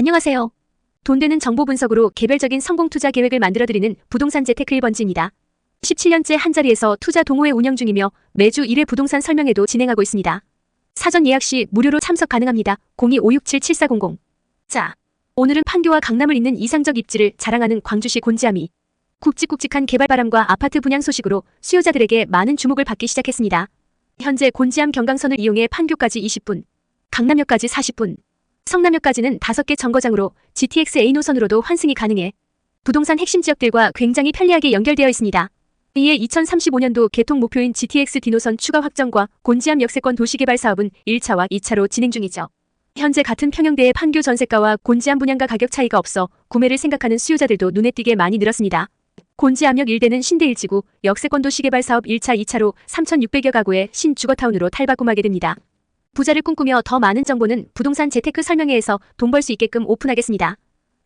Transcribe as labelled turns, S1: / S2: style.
S1: 안녕하세요. 돈 되는 정보 분석으로 개별적인 성공 투자 계획을 만들어드리는 부동산 재테크 1번지입니다. 17년째 한자리에서 투자 동호회 운영 중이며 매주 1회 부동산 설명회도 진행하고 있습니다. 사전 예약 시 무료로 참석 가능합니다. 02-567-7400. 자, 오늘은 판교와 강남을 잇는 이상적 입지를 자랑하는 광주시 곤지암이 굵직굵직한 개발 바람과 아파트 분양 소식으로 수요자들에게 많은 주목을 받기 시작했습니다. 현재 곤지암 경강선을 이용해 판교까지 20분, 강남역까지 40분, 성남역까지는 5개 정거장으로 GTX A 노선으로도 환승이 가능해 부동산 핵심 지역들과 굉장히 편리하게 연결되어 있습니다. 이에 2035년도 개통 목표인 GTX D 노선 추가 확정과 곤지암 역세권 도시개발 사업은 1차와 2차로 진행 중이죠. 현재 같은 평형대의 판교 전세가와 곤지암 분양가 가격 차이가 없어 구매를 생각하는 수요자들도 눈에 띄게 많이 늘었습니다. 곤지암역 일대는 신대 일지구 역세권 도시개발 사업 1차, 2차로 3,600여 가구의 신주거타운으로 탈바꿈하게 됩니다. 부자를 꿈꾸며 더 많은 정보는 부동산 재테크 설명회에서 돈 벌 수 있게끔 오픈하겠습니다.